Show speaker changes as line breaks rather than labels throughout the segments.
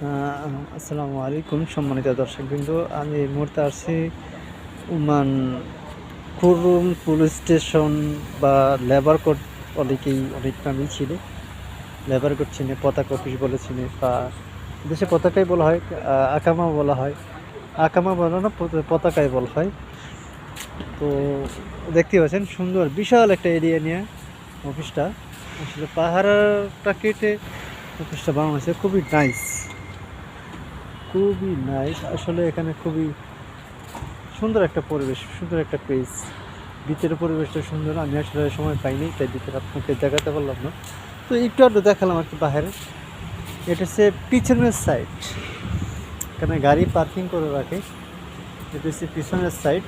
আসসালামু আলাইকুম সম্মানিত দর্শক বিন্দু আমি এই মুহূর্তে আসছি উমান কুরুম পুলিশ স্টেশন বা লেবার কোর্ট অনেকেই অনেক নামই ছিল লেবার কোর্ট চিনে, পতাকা অফিস বলে চিনে বা দেশে পতাকাই বলা হয় আকামা বলা হয়। আকামা বলা না, পত- পতাকাই বলা হয়। তো দেখতে পাচ্ছেন, সুন্দর, বিশাল একটা এরিয়া নিয়ে অফিসটা। আসলে পাহাড়টা কেটে অফিসটা বানানো হয়েছে, খুবই নাইস খুবই নাইস আসলে এখানে খুবই সুন্দর একটা পরিবেশ, সুন্দর একটা পেজ ভিতরের পরিবেশটা সুন্দর। আমি আসলে সময় পাইনি, তাই ভিতরে আপনাকে দেখাতে পারলাম না। তো একটু আধটু দেখালাম আর কি বাইরে। এটা হচ্ছে পিছনের সাইড এখানে গাড়ি পার্কিং করে রাখে। এটা হচ্ছে পিছনের সাইড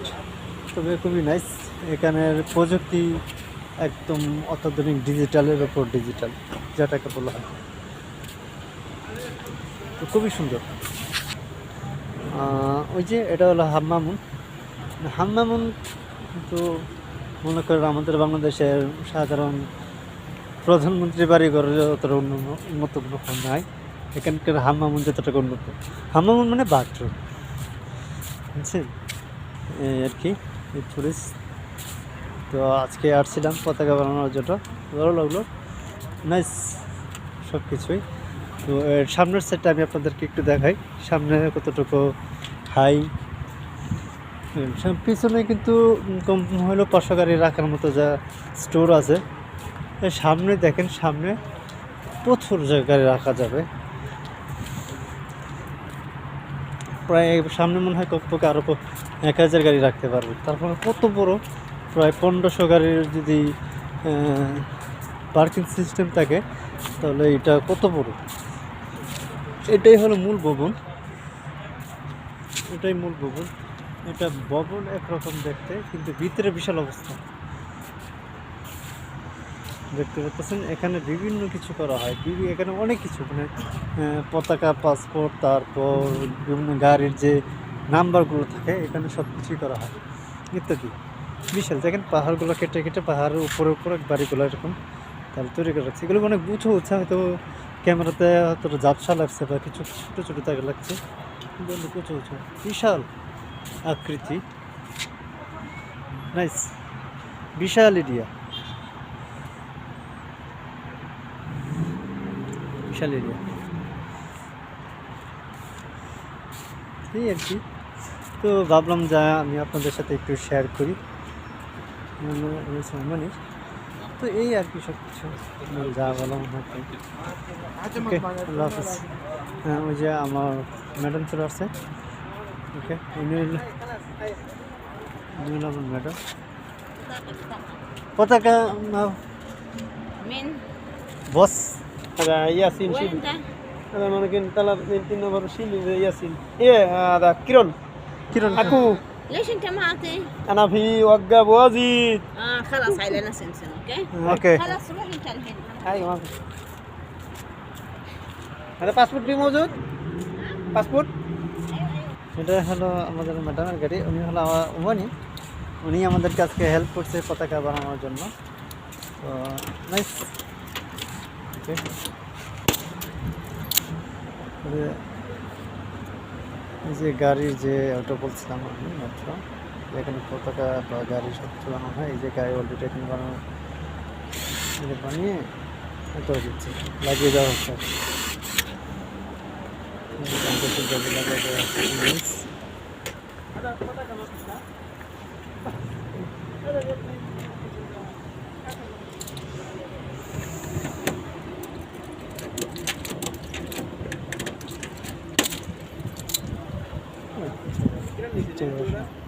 তবে খুবই নাইস এখানের প্রযুক্তি একদম অত্যাধুনিক ডিজিটালের ওপর ডিজিটাল, যেটাকে বলা হয়। খুবই সুন্দর। ওই যে এটা হলো হাম্মামুন। হাম্মামুন কিন্তু মনে করেন আমাদের বাংলাদেশের সাধারণ প্রধানমন্ত্রী বাড়িঘর যতটা উন্নত উন্নত নাই। এখানকার হাম্মামুন যতটা উন্নত। হাম্মামুন মানে বাথরুম বুঝছেন? আর কি টুরিস্ট তো আজকে আসছিলাম পতাকা বানানোর জন্য। ভালো লাগল। নাইস সব কিছুই তো সামনের সেটটা আমি আপনাদেরকে একটু দেখাই। সামনে কতটুকু হাই পিছনে কিন্তু কম হলেও পাঁচশো গাড়ি রাখার মতো যা স্টোর আছে। সামনে দেখেন, সামনে প্রচুর গাড়ি রাখা যাবে। প্রায় সামনে মনে হয় কমপক্ষে আরও এক হাজার গাড়ি রাখতে পারবে। তারপরে কত বড়? প্রায় পনেরোশো গাড়ির যদি পার্কিং সিস্টেম থাকে, তাহলে এটা কত বড়? এটাই হলো মূল ভবন। এটাই মূল ভবন। এটা ভবন একরকম দেখতে, কিন্তু ভিতরে বিশাল অবস্থা। দেখতে পাচ্ছেন, এখানে বিভিন্ন কিছু করা হয়। এখানে অনেক কিছু মানে পতাকা, পাসপোর্ট, তারপর বিভিন্ন গাড়ির যে নাম্বারগুলো থাকে, এখানে সব কিছুই করা হয়। ইত্যাদি। বিশাল, দেখেন, পাহাড়গুলো কেটে কেটে পাহাড়ের উপরে উপরে বাড়িগুলো এরকম। তাহলে তৈরি করে রাখছে এগুলো অনেক উঁচু উঁচু হয়তো ক্যামেরাতে হয়তো ঝাপসা লাগছে বা কিছু ছোটো ছোটো তাকে লাগছে। কিন্তু উঁচু উঁচু বিশাল আকৃতি। নাইস বিশাল এরিয়া। বিশাল এরিয়া। এই আর কি। তো ভাবলাম যা আমি আপনাদের সাথে একটু শেয়ার করি। সালমানি তো এই আর কি সব কিছু যা বললাম আচ্ছা, ওকে হ্যাঁ ওই যে আমার ম্যাডাম চলে আসছে। Okay madam. পতাকা বস।
আদা ইয়াসিন
শিল।
আদা
মানে
কিন্তু তালা তিন নম্বর শিল ইয়াসিন। ইয়ে, এ দাদা কিরণ।
কিরণ
আকু। হ্যাঁ।
ليش انت ما اعطي؟
انا في وقف وازيد
اه خلاص هاي لنا سمسم اوكي؟
ওকে
خلاص روح انت الحين
ايوه ما في هذا باسبورت في موجود باسبورت
এটা হলো আমাদের ম্যাডামের গাড়ি উনি হলো আমার উমানি উনি আমাদের কাছকে হেল্প করছে পতাকা বানানোর জন্য তো নাইস ওকে এই যে গাড়ির যে ওটা বলছিলাম আমি মাত্র এখানে পতাকা বা গাড়ি সব বানানো হয়, এই যে গাড়ি অলরেডি এখানে বানানো বানিয়ে করে দিচ্ছে, লাগিয়ে দেওয়া হচ্ছে। লাগিয়ে দেওয়া হচ্ছে 对。